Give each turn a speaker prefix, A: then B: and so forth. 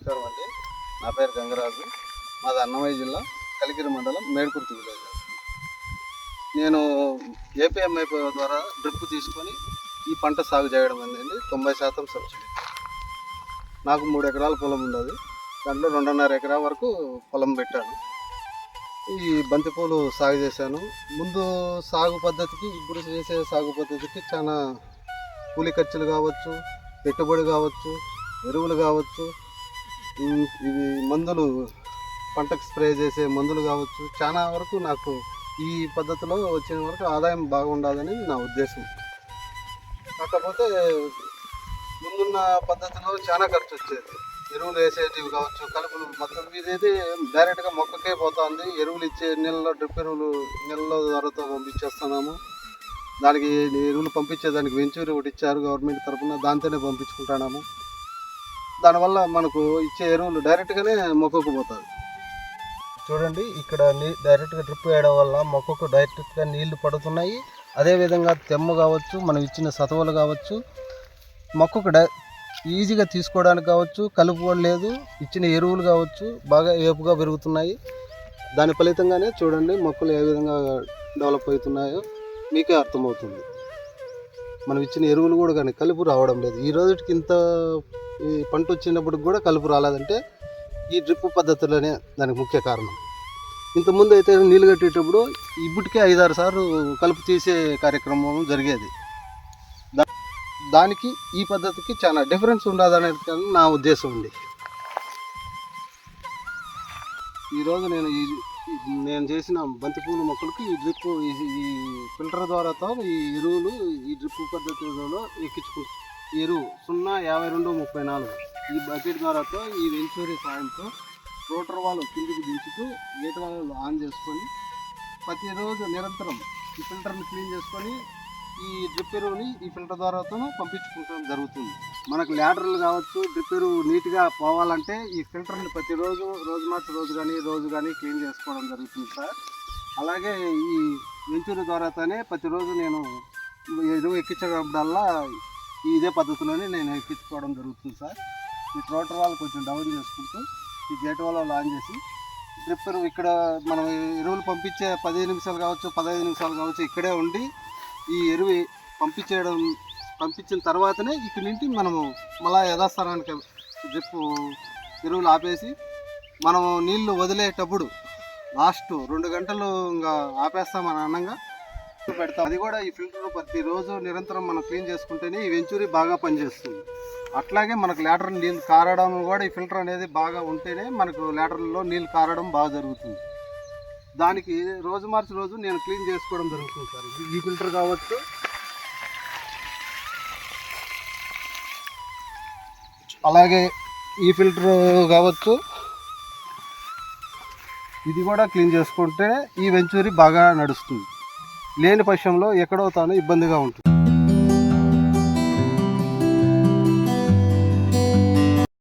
A: నమస్కారం అండి. నా పేరు గంగరాజు. మాది అన్నమయ్య జిల్లా కలిగిరి మండలం మేడుకుర్తి విలేజ్. నేను ఏపీఎంఐ ద్వారా డ్రిప్ తీసుకొని ఈ పంట సాగు చేయడం అనేది తొంభై శాతం సబ్సిడీ. నాకు మూడు ఎకరాల పొలం ఉంది దాంట్లో రెండున్నర ఎకరా వరకు పొలం పెట్టాను. ఈ బంతిపూలు సాగు చేశాను. ముందు సాగు పద్ధతికి ఇప్పుడు చేసే సాగు పద్ధతికి చాలా కూలి ఖర్చులు కావచ్చు పెట్టుబడి కావచ్చు ఎరువులు కావచ్చు ఇవి మందులు పంటకు స్ప్రే చేసే మందులు కావచ్చు. చాలా వరకు నాకు ఈ పద్ధతిలో వచ్చిన వరకు ఆదాయం బాగుండాలని నా ఉద్దేశం. కాకపోతే ముందున్న పద్ధతిలో చాలా ఖర్చు వచ్చేది. ఎరువులు వేసేటివి కావచ్చు కలుపులు మొత్తం ఇదైతే డైరెక్ట్గా మొక్కకే పోతుంది. ఎరువులు ఇచ్చే నీళ్ళలో డ్రిప్ ఎరువులు నీళ్ళలో ధరతో పంపించేస్తున్నాము. దానికి ఎరువులు పంపించేదానికి వెంచూరి ఒకటి ఇచ్చారు గవర్నమెంట్ తరఫున దాంతోనే పంపించుకుంటున్నాము. దానివల్ల మనకు ఇచ్చే ఎరువులు డైరెక్ట్గానే మొక్కకు పోతుంది చూడండి ఇక్కడ నీ డైరెక్ట్గా డ్రిప్ వేయడం వల్ల మొక్కకు డైరెక్ట్గా నీళ్ళు పడుతున్నాయి. అదేవిధంగా తెమ్మ కావచ్చు మనం ఇచ్చిన సతవలు కావచ్చు మొక్కకు డై ఈజీగా తీసుకోవడానికి కావచ్చు కలుపు కూడా లేదు ఇచ్చిన ఎరువులు కావచ్చు బాగా ఏపుగా పెరుగుతున్నాయి. దాని ఫలితంగానే చూడండి మొక్కలు ఏ విధంగా డెవలప్ అవుతున్నాయో మీకే అర్థమవుతుంది. మనం ఇచ్చిన ఎరువులు కూడా కానీ కలుపు రావడం లేదు. ఈ రోజుకి ఇంత ఈ పంట వచ్చినప్పుడు కూడా కలుపు రాలేదంటే ఈ డ్రిప్ పద్ధతిలోనే దానికి ముఖ్య కారణం. ఇంతకుముందు అయితే నీళ్ళు కట్టేటప్పుడు ఇప్పటికే ఐదారు సార్లు కలుపు తీసే కార్యక్రమం జరిగేది. దా- దానికి ఈ పద్ధతికి చాలా డిఫరెన్స్ ఉండదనేది నా ఉద్దేశం ఉంది ఈరోజు నేను ఈ- నేను చేసిన బంతిపూల మొక్కలకి ఈ డ్రిప్ ఈ ఫిల్టర్ ద్వారాతో ఈ ఎరువులు ఈ డ్రిప్ పద్ధతిలో ఎక్కించుకు ఈ ఎరువు సున్నా యాభై రెండు ముప్పై నాలుగు. ఈ బకెట్ ద్వారాతో ఈ వెంచూరి సాయంతో రోటర్ వాళ్ళు కిందికి దించుతూ గేట్ వాళ్ళు ఆన్ చేసుకొని ప్రతిరోజు నిరంతరం ఈ ఫిల్టర్ని క్లీన్ చేసుకొని ఈ డ్రిప్ ఎరువుని ఈ ఫిల్టర్ ద్వారాతో పంపించుకుంటడం జరుగుతుంది. మనకు ల్యాడర్లు కావచ్చు రిపేరు నీట్గా పోవాలంటే ఈ ఫిల్టర్ని ప్రతిరోజు రోజు మార్చి రోజు కానీ రోజు కానీ క్లీన్ చేసుకోవడం జరుగుతుంది సార్. అలాగే ఈ వెంచూరు ద్వారాతోనే ప్రతిరోజు నేను ఎరువు ఎక్కించడల్లా ఇదే పద్ధతిలోనే నేను ఎక్కించుకోవడం జరుగుతుంది సార్. ఈ రోటర్ వాళ్ళు కొంచెం డౌన్ చేసుకుంటూ ఈ గేట్ వాళ్ళు ఆన్ చేసి డ్రిప్పర్ ఇక్కడ మనం ఎరువులు పంపించే పదిహేను నిమిషాలు కావచ్చు పదహైదు నిమిషాలు కావచ్చు ఇక్కడే ఉండి ఈ ఎరువు పంపించేయడం పంపించిన తర్వాతనే ఇక్కడి నుండి మనము మళ్ళా యథాస్థానానికి జప్పు ఎరువులు ఆపేసి మనము నీళ్ళు వదిలేటప్పుడు లాస్ట్ రెండు గంటలు ఇంకా ఆపేస్తామని అన్నంగా పెడతాం. అది కూడా ఈ ఫిల్టర్ ప్రతిరోజు నిరంతరం మనం క్లీన్ చేసుకుంటేనే ఈ వెంచూరి బాగా పనిచేస్తుంది. అట్లాగే మనకు లేటర్ నీళ్ళు కారడం కూడా ఈ ఫిల్టర్ అనేది బాగా ఉంటేనే మనకు లేటర్లో నీళ్ళు కారడం బాగా జరుగుతుంది. దానికి రోజు మార్చి రోజు నేను క్లీన్ చేసుకోవడం జరుగుతుంది సార్. ఈ ఫిల్టర్ కావచ్చు అలాగే ఈ ఫిల్టర్ కావచ్చు. ఇది కూడా క్లీన్ చేసుకుంటే ఈ వెంచూరి బాగా నడుస్తుంది. లేని పక్షంలో ఎక్కడో తాను ఇబ్బందిగా ఉంటుంది.